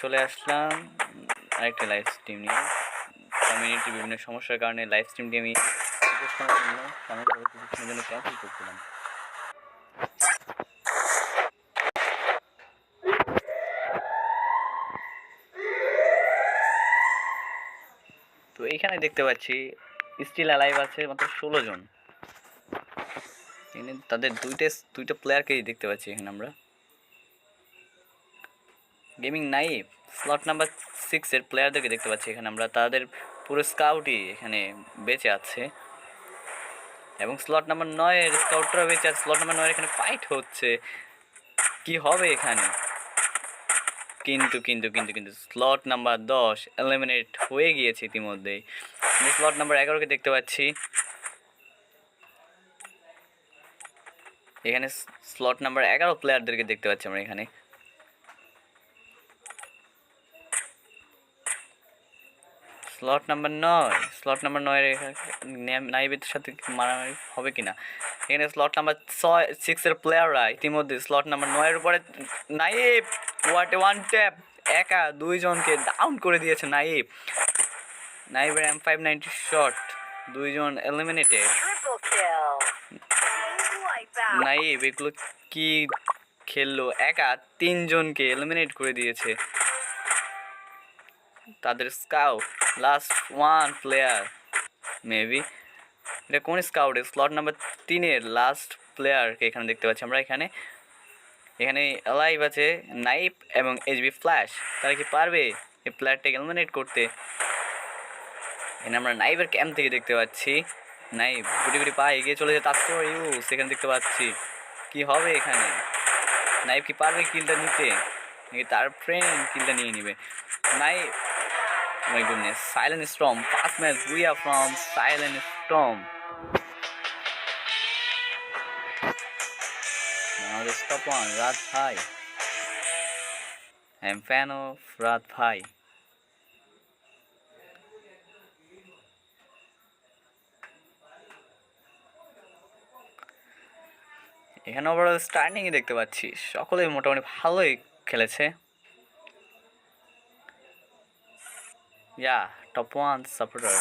চলে আসলাম। আরেকটা live stream নিয়ে। কমিউনিটির বিভিন্ন সমস্যার কারণে লাইভ স্ট্রিমটি আমি জন্য ক্যান্সেল করছিলাম। তো এইখানে দেখতে পাচ্ছি স্টিল অ্যালাইভ আছে মাত্র ষোলো জন। তাদের দুইটা দুইটা প্লেয়ারকেই দেখতে পাচ্ছি এখানে আমরা। গেমিং নাইফ স্লট নাম্বার সিক্সের প্লেয়ারদেরকে দেখতে পাচ্ছি এখানে আমরা। তাদের পুরো স্কাউটই এখানে বেঁচে আছে। এবং স্লট নাম্বার নয়ের স্কাউটরা বেঁচে আছে। স্লট নাম্বার নয়ের এখানে ফাইট হচ্ছে। কি হবে এখানে? কিন্তু কিন্তু কিন্তু কিন্তু স্লট নাম্বার দশ এলিমিনেট হয়ে গিয়েছে ইতিমধ্যেই। স্লট নাম্বার এগারোকে দেখতে পাচ্ছি। এখানে স্লট নাম্বার এগারো প্লেয়ারদেরকে দেখতে পাচ্ছি আমরা এখানে। স্লট নাম্বার নয় স্লট নাম্বার নয়ের নাইবের সাথে মারামারি হবে কিনা? এখানে স্লট নাম্বার ছয় সিক্সের প্লেয়াররা ইতিমধ্যে স্লট নাম্বার নয়ের উপরে নাইব। ওয়াট ওয়ান ট্যাপ একা দুইজনকে ডাউন করে দিয়েছে নাইব। নাইবের এম ফাইভ নাইনটি শট দুইজন এলিমিনেটেড. নাইব এগুলো কি খেললো? একা তিনজনকে এলিমিনেট করে দিয়েছে। তাদের স্কাউ লাস্ট ওয়ান প্লেয়ার মেবি এটা কোন স্কাউট স্লট নাম্বার তিনের লাস্ট প্লেয়ারকে এখানে দেখতে পাচ্ছি আমরা এখানে। এখানে লাইভ আছে নাইপ এবং এইচবি ফ্ল্যাশ তারা কি পারবে এই প্লেয়ারটাকে এলিমিনেট করতে? এখানে আমরা নাইবের ক্যাম্প থেকে দেখতে পাচ্ছি। নাইব গুটি গুটি পা এগিয়ে চলেছে তারপর ইউ সেখানে দেখতে পাচ্ছি। কি হবে এখানে? নাইব কি পারবে কিলটা নিতে? তার ফ্রেন্ড কিলটা নিয়ে নিবে? Naib my goodness silent storm fast match we are from silent storm now the stop on rat bhai i am fan of rat bhai এখানে ওভারঅল স্টার্টিংয়ে দেখতে পাচ্ছি সকলেই মোটামুটি ভালোই খেলেছে Yeah, top one supporter.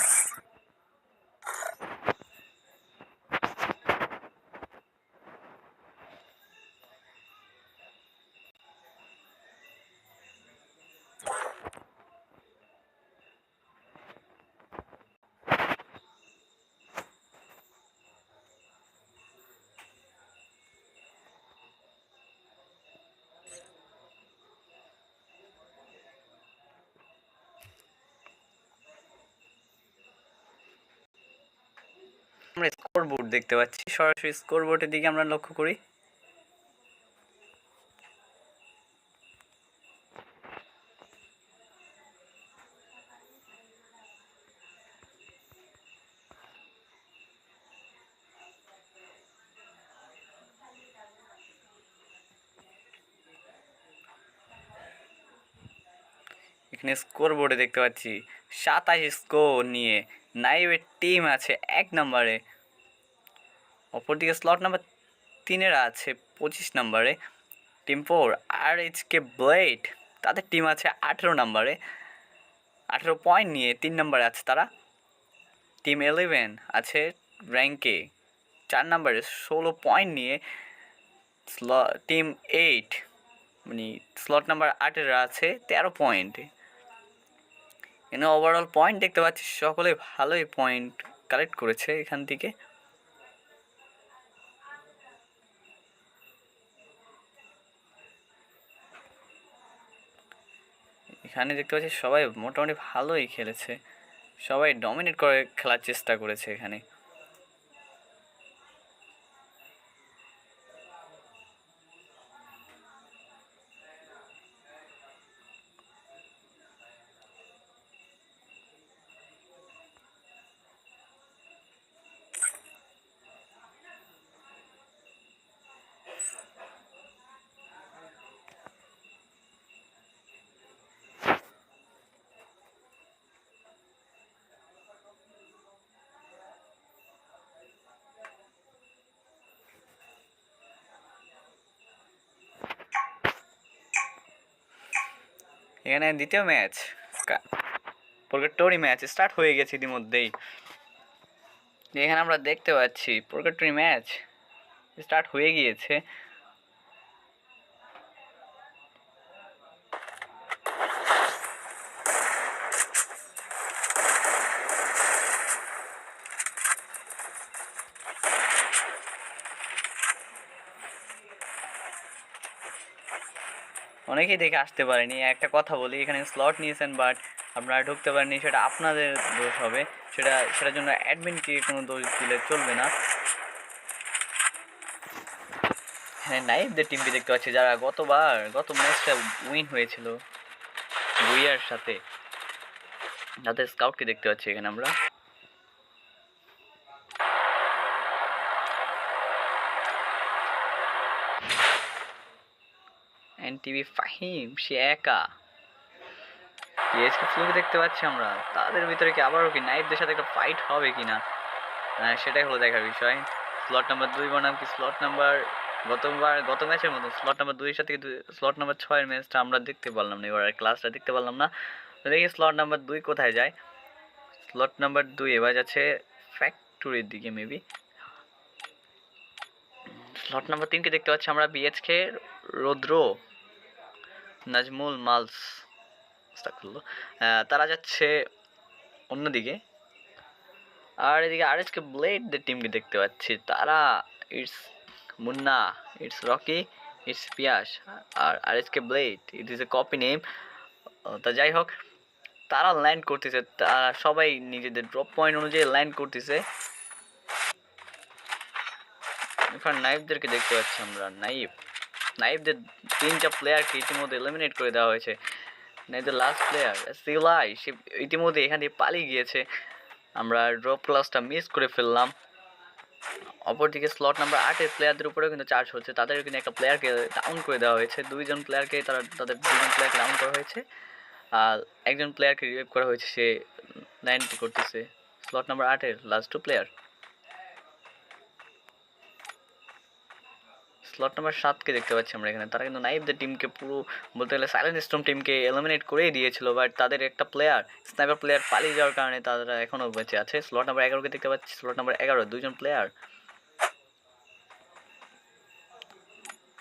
দেখতে পাচ্ছি। সরাসরি স্কোর বোর্ডের দিকে আমরা লক্ষ্য করি। এখানে স্কোর বোর্ডে দেখতে পাচ্ছি সাতাশ স্কোর নিয়ে নাইবের টিম আছে এক নম্বরে। অপরদিকে স্লট নাম্বার তিনের আছে পঁচিশ নম্বরে টিম ফোর আর এইচ কে ব্লেড তাদের টিম আছে আঠেরো নম্বরে, আঠেরো পয়েন্ট নিয়ে তিন নম্বরে আছে তারা টিম ইলেভেন আছে র্যাঙ্কে চার নম্বরে ষোলো পয়েন্ট নিয়ে স্ল টিম এইট মানে স্লট নাম্বার আটের আছে তেরো পয়েন্ট এখানে ওভারঅল পয়েন্ট দেখতে পাচ্ছি সকলে ভালোই পয়েন্ট কালেক্ট করেছে এখান থেকে। এখানে দেখতে পাচ্ছি সবাই মোটামুটি ভালোই খেলেছে। সবাই ডমিনেট করে খেলার চেষ্টা করেছে এখানে। এখানে দ্বিতীয় ম্যাচ। প্রোগেটরি ম্যাচ স্টার্ট হয়ে গেছে ইতিমধ্যেই। এখানে আমরা দেখতে পাচ্ছি প্রোগেটরি ম্যাচ স্টার্ট হয়ে গিয়েছে। অনেকেই দেখে আসতে পারেনি। একটা কথা বলি, এখানে স্লট নিয়েছেন বাট আপনারা ঢুকতে পারেনি সেটা আপনাদের দোষ হবে। সেটা, সেটার জন্য অ্যাডমিনকে কোনো দোষ দিলে চলবে না। হ্যাঁ নাইফদের টিমকে দেখতে পাচ্ছি, যারা গতবার, গত ম্যাচটা উইন হয়েছিল। বুইয়ার সাথে। তাদের স্কাউটকে দেখতে পাচ্ছি এখানে আমরা। এনটিভি ফাহিম, সে একা। ফ্লুকে দেখতে পাচ্ছি আমরা। তাদের ভিতরে কি আবারও কি নাইফদের সাথে একটা ফাইট হবে কি না সেটাই হলো দেখার বিষয়। স্লট নাম্বার দুই বনাম কি স্লট নাম্বার গতবার গত ম্যাচের মতো স্লট নাম্বার দুইয়ের সাথে স্লট নাম্বার ছয়ের ম্যাচটা আমরা দেখতে পারলাম না, এবার ক্লাসটা দেখতে পারলাম না। দেখি স্লট নাম্বার দুই কোথায় যায়। স্লট নাম্বার দুই এবার যাচ্ছে ফ্যাক্টরির দিকে মেবি স্লট নাম্বার তিনকে দেখতে পাচ্ছি আমরা বিএচকে রৌদ্র। নাজমুল মালস। আহ, তারা যাচ্ছে অন্যদিকে। আর এদিকে আর এসকে ব্লেডদের টিমকে দেখতে পাচ্ছি তারা it's Munna it's Rocky it's Piyas R R SK blade it is a copy name তা যাই হোক তারা ল্যান্ড করতেছে তারা সবাই নিজেদের ড্রপ পয়েন্ট অনুযায়ী ল্যান্ড করতেছে। এখানে নাইফদেরকে দেখতে পাচ্ছি আমরা নাইফ। নাইফদের তিনটা প্লেয়ারকে ইতিমধ্যে এলিমিনেট করে দেওয়া হয়েছে। নাইফদের লাস্ট প্লেয়ার সিলাই সে ইতিমধ্যে এখান থেকে পালিয়ে গিয়েছে। আমরা ড্রপ ক্লাসটা মিস করে ফেললাম। অপরদিকে স্লট নাম্বার আটের প্লেয়ারদের উপরেও কিন্তু চার্জ হচ্ছে। তাদের কিন্তু একটা প্লেয়ারকে ডাউন করে দেওয়া হয়েছে। দুইজন প্লেয়ারকে তারা, তাদের দুজন প্লেয়ারকে ডাউন করা হয়েছে। আর একজন প্লেয়ারকে রিভাইভ করা হয়েছে, সে নাইনটি করতেছে। স্লট নাম্বার আটের last two player slot number সাতকে দেখতে পাচ্ছি আমরা এখানে। তারা কিন্তু নাইফদের টিমকে পুরো বলতে গেলে সাইলেন্ট স্টোম টিমকে এলিমিনেট করেই দিয়েছিল বাট তাদের একটা প্লেয়ার স্নাইপার প্লেয়ার পালিয়ে যাওয়ার কারণে তারা এখনও বেঁচে আছে। স্লট নাম্বার এগারোকে দেখতে পাচ্ছি স্লট নাম্বার এগারো দুজন প্লেয়ার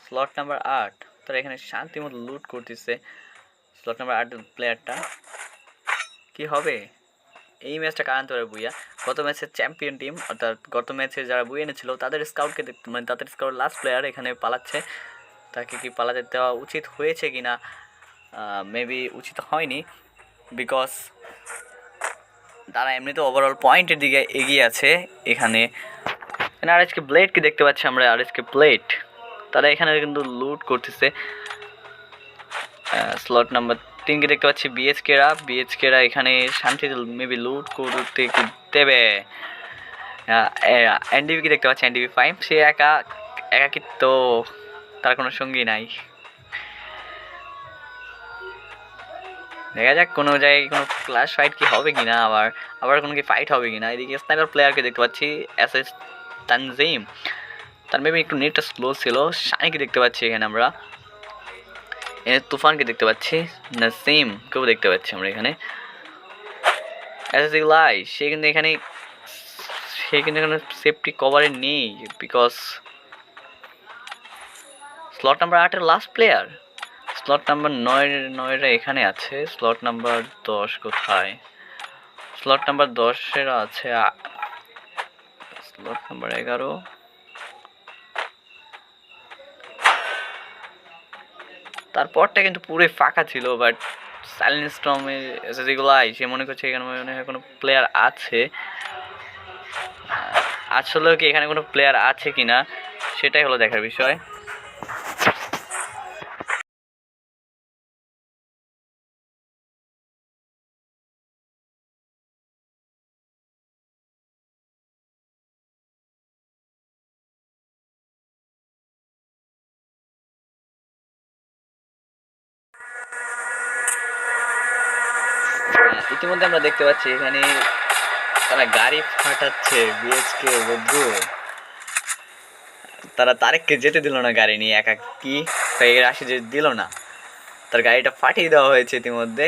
স্লট নাম্বার আট, তারা এখানে শান্তি মতো লুট করতেছে। স্লট নাম্বার আট প্লেয়ারটা কি হবে? এই ম্যাচটা কারণ তো বুইয়া? গত ম্যাচের চ্যাম্পিয়ন টিম অর্থাৎ গত ম্যাচে যারা বুয়ে এনেছিল, তাদের স্কাউটকে দেখতে মানে তাদের স্কাউট লাস্ট প্লেয়ার এখানে পালাচ্ছে। তাকে কি পালাতে দেওয়া উচিত হয়েছে কি না মেবি উচিত হয়নি বিকজ তারা এমনিতে ওভারঅল পয়েন্টের দিকে এগিয়ে আছে এখানে। আর এসকে ব্লেডকে দেখতে পাচ্ছি আমরা, আর এসকে ব্লেড তারা এখানে কিন্তু লুট করতেছে। স্লট নাম্বার তিনকে দেখতে পাচ্ছি বিএসকেরা বিএসকেরা এখানে শান্তিতে মেবি লুট করতে দেবে? এনডিবিকে দেখতে পাচ্ছি এনডিবি ফাইভ সে একা, একাকিত্ব, তার কোনো সঙ্গী নাই। দেখা যাক কোনো জায়গায় কোনো ক্লাস ফাইট কি হবে কি না আবার আবার কোনো কি ফাইট হবে কি না এদিকে স্নাইপার প্লেয়ারকে দেখতে পাচ্ছি এস এস তানজিম তার মেবি একটু নেটটা স্লো ছিল। শানিকে দেখতে পাচ্ছি এখানে আমরা। এখানে তুফানকে দেখতে পাচ্ছি। নাসিম কেউ দেখতে পাচ্ছি আমরা এখানে। লাই সে কিন্তু এখানে, সে কিন্তু এখানে সেফটি কভারে নেই বিকজ স্লট নাম্বার আটের লাস্ট প্লেয়ার স্লট নাম্বার নয় নয়রা এখানে আছে। স্লট নাম্বার দশ কোথায়? স্লট নাম্বার দশের আছে স্লট নাম্বার এগারো। তারপরটা কিন্তু পুরো ফাঁকা ছিল বাট সাইলেন্ট স্টমে যেগুলো আইছে মনে করছে এখানে মনে হয় কোনো প্লেয়ার আছে। আসলেও কি এখানে কোনো প্লেয়ার আছে কি না সেটাই হলো দেখার বিষয়। ইতিমধ্যে আমরা দেখতে পাচ্ছি এখানে তারা গাড়ি ফাটাচ্ছে বিএসকে বন্ধু তারা তারেককে যেতে দিল না গাড়ি নিয়ে একা কি এর আসে যে দিল না। তার গাড়িটা ফাটিয়ে দেওয়া হয়েছে ইতিমধ্যে।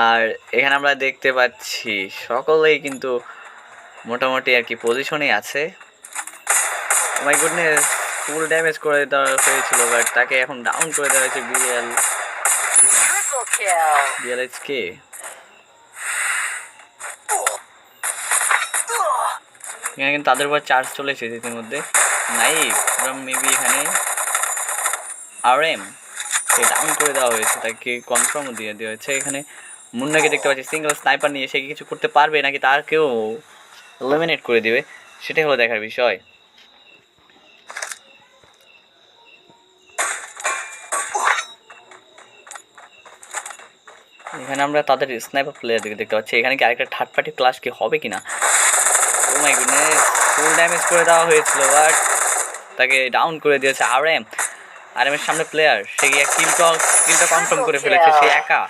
আর এখানে আমরা দেখতে পাচ্ছি সকলেই কিন্তু মোটামুটি আর কি পজিশনে আছে। মাই গুডনেস ফুল ড্যামেজ করে দেওয়া হয়েছিল বাট তাকে এখন ডাউন করে দেওয়া হয়েছে বিএল Triple এখানে কিন্তু তাদের উপর চার্জ চলে এসেছে ইতিমধ্যে। মেবি এখানে আর এম সে ডাউন করে দেওয়া হয়েছে, তাকে কনফার্ম দিয়ে দেওয়া হয়েছে। এখানে মুন্নাকে দেখতে পাচ্ছি সিঙ্গেল স্নাইপার নিয়ে সে কিছু করতে পারবে নাকি তাকেও এলিমিনেট করে দিবে? সেটাই হলো দেখার বিষয়। এখানে আমরা তাদের স্নাইপার প্লেয়ারদেরকে দেখতে পাচ্ছি। এখানে কি আরেকটা থার্ড পার্টি ক্লাস কি হবে কিনা? মাই গুডনেস ফুল ড্যামেজ করে দেওয়া হয়েছিল বাট তাকে ডাউন করে দিয়েছে আর এম আর এম এর সামনে প্লেয়ার সে গিয়ে কিলটা কিলটা কনফার্ম করে ফেলেছে সে একা।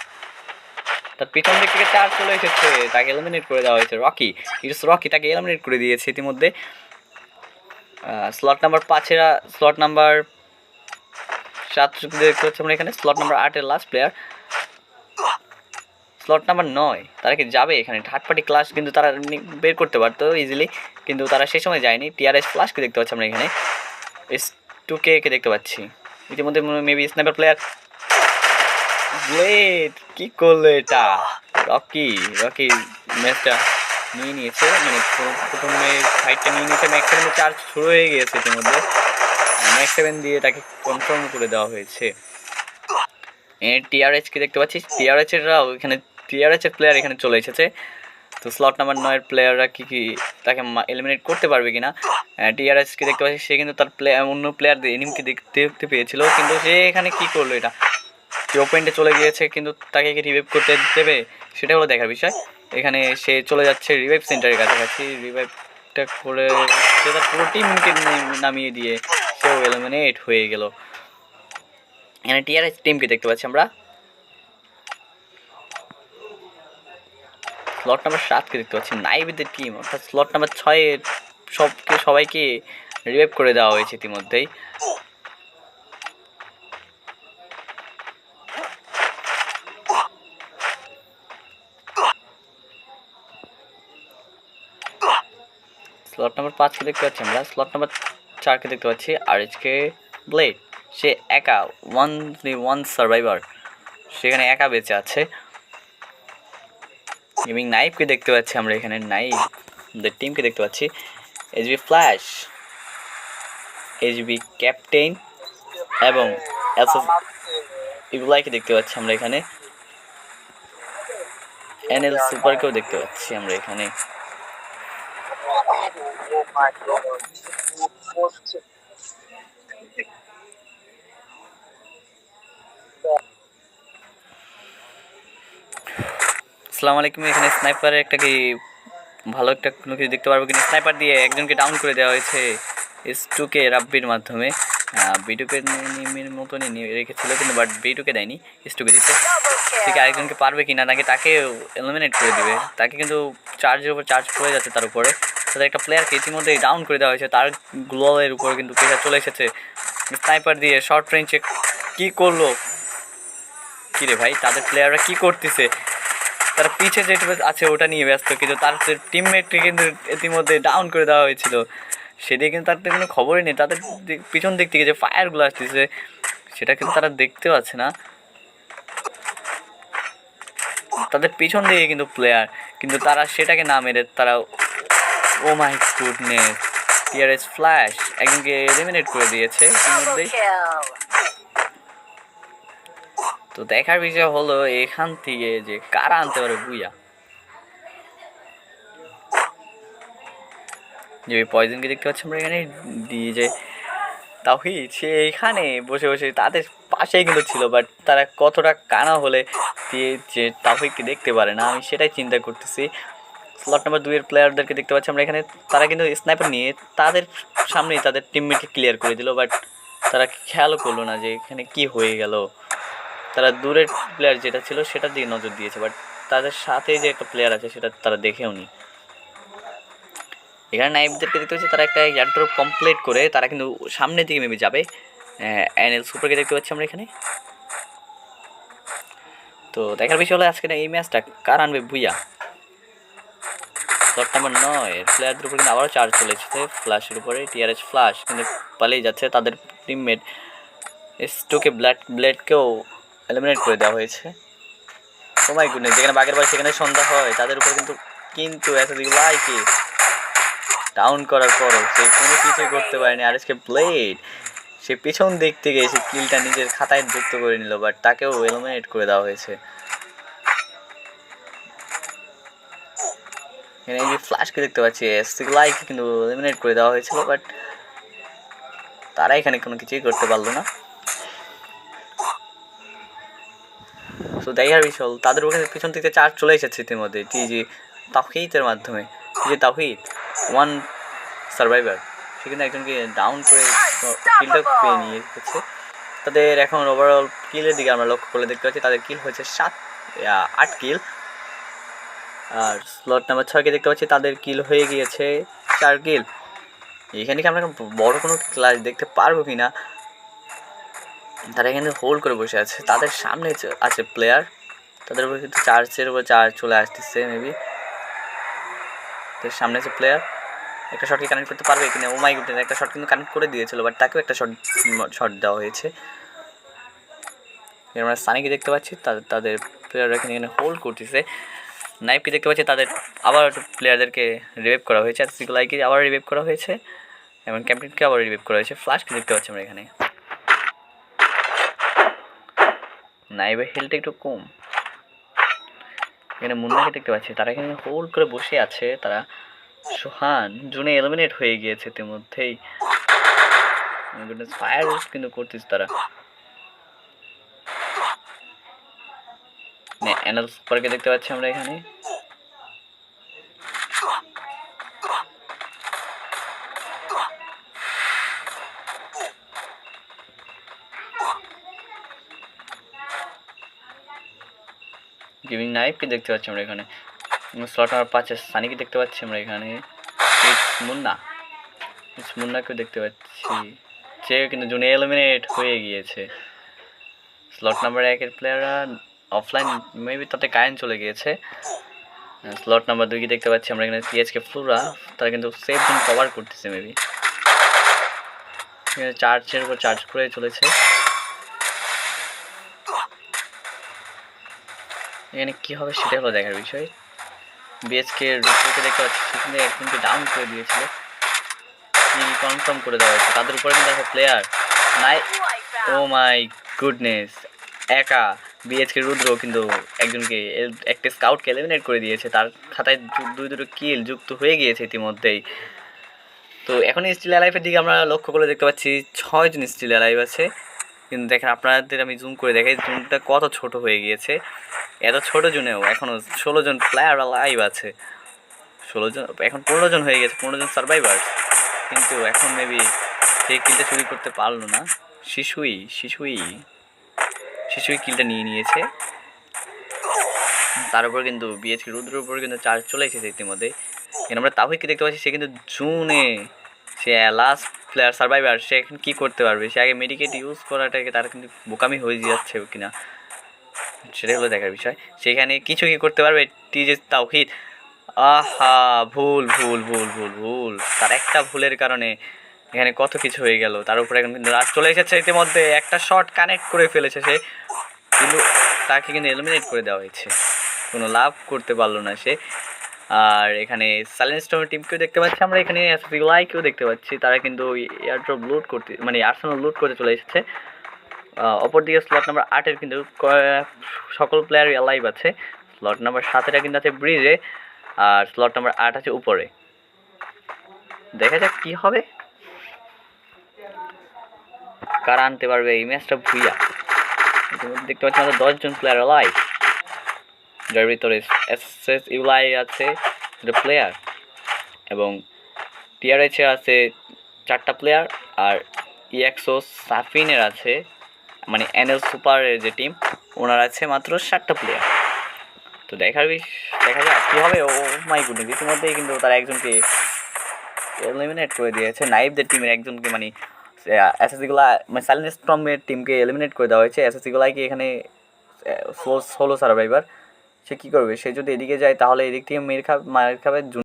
তার পিছন দিক থেকে চার চলে এসেছে তাকে এলিমিনেট করে দেওয়া হয়েছে রকি ইটস রকি তাকে এলিমিনেট করে দিয়েছে ইতিমধ্যে। স্লট নাম্বার পাঁচেরা স্লট নাম্বার সাত দেখতে পাচ্ছি আমরা এখানে স্লট নাম্বার আটের লাস্ট প্লেয়ার স্লট নাম্বার নয়। তারা কি যাবে এখানে? থার্ড পার্টি ক্লাস কিন্তু তারা বের করতে পারতো ইজিলি কিন্তু তারা সেই সময় যায়নি। টিআরএস ফ্লাশকে দেখতে পাচ্ছি আমরা এখানে। এস টু কে কে দেখতে পাচ্ছি। ইতিমধ্যে মেবি স্নাইপার প্লেয়ার ব্লেড কি করল এটা? রকি রকি ম্যাচটা নিয়ে নিয়েছে। মানে প্রথমে ফাইটটা নিয়ে নিয়েছে। ম্যাক্স সেভেনের চার্জ শুরু হয়ে গিয়েছে ইতিমধ্যে। ম্যাক্স সেভেন দিয়ে তাকে কনফার্ম করে দেওয়া হয়েছে। টিআরএচ কে দেখতে পাচ্ছি। টিআরএচ এররাও এখানে এর প্লেয়ার এখানে চলে এসেছে। তো স্লট নাম্বার নয়ের প্লেয়াররা কি কি তাকে এলিমিনেট করতে পারবে কিনা? টিআরএস কে দেখতে পাচ্ছি, সে কিন্তু তার প্লেয়ার অন্য প্লেয়ার এনিমকে দেখতে দেখতে পেয়েছিল। কিন্তু সে এখানে কি করল এটা? ওপেন্টে চলে গিয়েছে, কিন্তু তাকে কি রিভাইভ করতে দেবে? সেটা হলো দেখার বিষয়। এখানে সে চলে যাচ্ছে রিভাইভ সেন্টারের কাছাকাছি। রিভাইভটা করে সে তার পুরো টিমকে নামিয়ে দিয়ে সেও এলিমিনেট হয়ে গেল। এখানে টিআরএস টিমকে দেখতে পাচ্ছি আমরা। স্লট নাম্বার সাতকে দেখতে পাচ্ছি নাইবিদের টিম অর্থাৎ স্লট নাম্বার ছয়ের সবকে, সবাইকে রিভাইভ করে দেওয়া হয়েছে ইতিমধ্যেই। স্লট নাম্বার পাঁচকে দেখতে পাচ্ছি আমরা স্লট নাম্বার চারকে দেখতে পাচ্ছি আর এইচকে ব্লেড সে একা ওয়ান ওয়ান সার্ভাইভার সেখানে একা বেঁচে আছে। গেমিং নাইফকে দেখতে পাচ্ছি আমরা এখানে নাইফ আমাদের টিমকে দেখতে পাচ্ছি। এইচবি ফ্ল্যাশ এইচবি ক্যাপ্টেন এবং এগুলাইকে দেখতে পাচ্ছি আমরা এখানে। এনএল সুপারকেও দেখতে পাচ্ছি আমরা এখানে। আসসালামু আলাইকুম, এখানে স্নাইপারের একটা কি ভালো একটা কোনো কিছু দেখতে পারব কিনা? স্নাইপার দিয়ে একজনকে ডাউন করে দেওয়া হয়েছে এস টুকে রাব্বির মাধ্যমে। বিটুকে মতনই রেখেছিল কিন্তু বাট বিটুকে দেয়নি এস টুকে দিচ্ছে ঠিক. আরেকজনকে পারবে কিনা নাকি তাকে এলিমিনেট করে দিবে। তাকে কিন্তু চার্জের উপর চার্জ পড়ে যাচ্ছে তার উপরে। তাদের একটা প্লেয়ারকে ইতিমধ্যেই ডাউন করে দেওয়া হয়েছে, তার গ্লোয়ালের উপর কিন্তু প্রেশার চলে এসেছে। স্নাইপার দিয়ে শর্ট রেঞ্জে কি করল? কি রে ভাই, তাদের প্লেয়াররা কি করতেছে? তারা পিছে যেটা আছে, ওটা নিয়ে ব্যস্ত। কিন্তু তার টিমমেটকে কিন্তু ইতিমধ্যে ডাউন করে দেওয়া হয়েছিল। সেদিকে কিন্তু তাদের কোনো খবরই নেই। তাদের পিছন দিক থেকে যে ফায়ারগুলো আসতেছে, সেটা কিন্তু তারা দেখতে পাচ্ছে না। তাদের পিছন দিকে কিন্তু প্লেয়ার কিন্তু তারা সেটাকে না মেরে তারা oh my goodness TRS flash একজনকে এলিমিনেট করে দিয়েছে ইতিমধ্যেই. তো দেখার বিষয় হলো এখান থেকে যে কারা আনতে পারে বুইয়া? যে পয়জনকে দেখতে পাচ্ছি আমরা এখানে দিয়ে যে তাহিদ সে এখানে বসে বসে তাদের পাশেই কিন্তু ছিল বাট তারা কতটা কানা হলে দিয়ে যে তাহিদকে দেখতে পারে না, আমি সেটাই চিন্তা করতেছি। স্লট নাম্বার দুইয়ের প্লেয়ারদেরকে দেখতে পাচ্ছি আমরা এখানে, তারা কিন্তু স্নাইপার নিয়ে তাদের সামনেই তাদের টিমমেটকে ক্লিয়ার করে দিল বাট তারা খেয়াল করল না যে এখানে কি হয়ে গেল। তারা দূরের প্লেয়ার যেটা ছিল সেটা দিয়ে নজর দিয়েছে বাট তাদের সাথে যে একটা প্লেয়ার আছে সেটা তারা দেখেও নি। এখানে নাইফদেরকে দেখতে পাচ্ছি, তারা একটা এয়ারড্রপ কমপ্লিট করে তারা কিন্তু সামনের দিকে মেবি যাবে। এনএল সুপারকে দেখতে পাচ্ছি আমরা এখানে। তো দেখার বিষয় হলো আজকে এই ম্যাচটা কার আনবে ভুইয়া? শট নাম্বার নয় প্লেয়ারদের উপরে কিন্তু আবারও চার্জ চলেছে ফ্ল্যাশের উপরে টিআরএস ফ্ল্যাশ কিন্তু পালিয়ে যাচ্ছে তাদের টিমমেট স্টোকে ব্লাড ব্লেডকেও এলিমিনেট করে দেওয়া হয়েছে। সময় গুনে যেখানে বাঘের বাড়ি সেখানে সন্ধ্যা হয়, তাদের উপর কিন্তু কিন্তু এতদিক লাইকে ডাউন করার পরও সে কোনো কিছুই করতে পারেনি। আর এসকে ব্লেড সে পেছন দিক থেকে এসে কিলটা নিজের খাতায় যুক্ত করে নিল বাট তাকেও এলিমিনেট করে দেওয়া হয়েছে। এখানে এই যে ফ্ল্যাশকে দেখতে পাচ্ছি সিগলাইক কিন্তু এলিমিনেট করে দেওয়া হয়েছিল বাট তারা এখানে কোনো কিছুই করতে পারল না। তো দেখার হলো, তাদের ওখানে পিছন থেকে চার্জ চলে এসেছে ইতিমধ্যে টি জি তাহিদের মাধ্যমে জি তাহিদ ওয়ান সার্ভাইভার সে কিন্তু একজনকে ডাউন করে কিলটা পেয়ে নিয়ে এসেছে তাদের এখন ওভারঅল কিলের দিকে আমরা লক্ষ্য করলে দেখতে পাচ্ছি তাদের কিল হয়েছে সাত আট কিল আর স্লট নাম্বার ছয়কে দেখতে পাচ্ছি তাদের কিল হয়ে গিয়েছে চার কিল এখানে কি আমরা বড় কোনো ক্লাস দেখতে পারব কি না তারা এখানে হোল্ড করে বসে আছে। তাদের সামনে আছে প্লেয়ার তাদের উপর কিন্তু চার্জের উপর চার্জ চলে আসতেছে মেবি তাদের সামনে আছে প্লেয়ার একটা শট কি কানেক্ট করতে পারবে কিনা? ও মাই গুডনেস একটা শট কিন্তু কানেক্ট করে দিয়েছিল বাট তাকেও একটা শট শট দেওয়া হয়েছে। আমরা সানিকে দেখতে পাচ্ছি তাদের তাদের প্লেয়াররা এখানে এখানে হোল্ড করতেছে। নাইফকে দেখতে পাচ্ছি, তাদের আবার প্লেয়ারদেরকে রিভাইভ করা হয়েছে। আর সিগুলাইকে আবার রিভাইভ করা হয়েছে। এবং ক্যাপ্টেনকে আবার রিভাইভ করা হয়েছে। ফ্লাশকে দেখতে পাচ্ছি আমরা এখানে। নাইবের হেলটা একটু কম। এখানে মুন্নাকে দেখতে পাচ্ছি, তারা এখানে হোল করে বসে আছে, তারা সোহান, জুনে এলিমিনেট হয়ে গিয়েছে ইতিমধ্যেই। ফায়ার কিন্তু করতেছে তারা। অ্যানাল সুপারকে দেখতে পাচ্ছি আমরা এখানে। গেমিং নাইফকে দেখতে পাচ্ছি আমরা এখানে। স্লট নাম্বার পাঁচে সানিকে দেখতে পাচ্ছি আমরা এখানে। মুন্না মুন্নাকেও দেখতে পাচ্ছি। সে কিন্তু জুনে এলিমিনেট হয়ে গিয়েছে। স্লট নাম্বার একের প্লেয়াররা অফলাইন মেবি তাতে কারেন্ট চলে গিয়েছে। স্লট নাম্বার দুইকে দেখতে পাচ্ছি আমরা এখানে সিএচকে ফ্লোরা তারা কিন্তু সেফ জোন কভার করতেছে মেবি চার্জের উপর চার্জ করে চলেছে। এখানে কী হবে সেটা হলো দেখার বিষয়। বিএসকে রুপোকে দেখতে পাচ্ছি সেখানে একজনকে ডাউন করে দিয়েছিল। কনফার্ম করে দেওয়া হয়েছে? তাদের উপরে কিন্তু একটা প্লেয়ার নাই। ও মাই গুডনেস একা বিএসকে রুদ্র কিন্তু একজনকে একটা স্কাউটকে এলিমিনেট করে দিয়েছে। তার খাতায় দুই দুটো কিল যুক্ত হয়ে গিয়েছে ইতিমধ্যেই। তো এখন স্টিল অ্যালাইভের দিকে আমরা লক্ষ্য করে দেখতে পাচ্ছি ছয়জন স্টিল অ্যালাইভ আছে। কিন্তু দেখেন, আপনাদের আমি জুম করে দেখাই জুমটা কত ছোট হয়ে গিয়েছে। এত ছোট জুনেও এখনও ষোলো জন প্লেয়ার লাইভ আছে। ষোলো জন, এখন পনেরো জন হয়ে গেছে, পনেরো জন সার্ভাইভার কিন্তু এখন মেবি সেই কিলটা চুরি করতে পারল না। শিশুই শিশুই শিশুই কিলটা নিয়ে নিয়েছে। তার উপর কিন্তু বিএসকে রুদ্রের উপর কিন্তু চার্জ চলে এসেছে ইতিমধ্যে। এখানে আমরা তাহিদকে দেখতে পাচ্ছি, সে কিন্তু জুনে, সে লাস্ট প্লেয়ার সার্ভাইভার সে এখন কী করতে পারবে? সে আগে মেডিকেট ইউজ করাটাকে তার কিন্তু বোকামি হয়ে যাচ্ছে কিনা। সেটাই হলো দেখার বিষয়। সেখানে কিছু কি করতে পারবে? টিজে তাওহিদ। আহা, ভুল ভুল ভুল ভুল ভুল। তার একটা ভুলের কারণে এখানে কত কিছু হয়ে গেল। তার উপরে এখন কিন্তু রাত চলে এসেছে ইতিমধ্যে। একটা শট কানেক্ট করে ফেলেছে সে। কিন্তু তাকে কিন্তু এলিমিনেট করে দেওয়া হয়েছে। কোনো লাভ করতে পারল না সে। আর এখানে সাইলেন্ট স্টোমের টিমকেও দেখতে পাচ্ছি আমরা। এখানে লাইকেও দেখতে পাচ্ছি। তারা কিন্তু এয়ারড্রপ লুট করতে মানে আর্সেনাল লুট করতে চলে এসেছে। অপরদিকে স্লট নাম্বার আটের কিন্তু সকল প্লেয়ারই লাইভ আছে। স্লট নাম্বার সাতেরা কিন্তু আছে ব্রিজে আর স্লট নাম্বার আট আছে উপরে। দেখা যাক কি হবে। কারা আনতে পারবে এই ম্যাচটা ভুইয়া। দেখতে পাচ্ছি আমাদের দশজন প্লেয়ার লাইভ যার ভিতরে এস এস ইউলাই আছে প্লেয়ার এবং টিআরএইচের আছে চারটা প্লেয়ার আর ইএক্সও সাফিনের আছে মানে এনএল সুপারের যে টিম ওনার আছে মাত্র সাতটা প্লেয়ার তো দেখার দেখা যাক কী হবে। ও মাই গুডনেস ইতিমধ্যেই কিন্তু তারা একজনকে এলিমিনেট করে দিয়েছে। নাইবদের টিমের একজনকে মানে এসএসসিগুলা মানে সাইলেন্ট স্ট্রমের টিমকে এলিমিনেট করে দেওয়া হয়েছে। এসএসসিগুলাকে এখানে সোলো সার্ভাইভার সে কী করবে? সে যদি এদিকে যায়, তাহলে এদিক থেকে মেরে খাবে মার খাবে।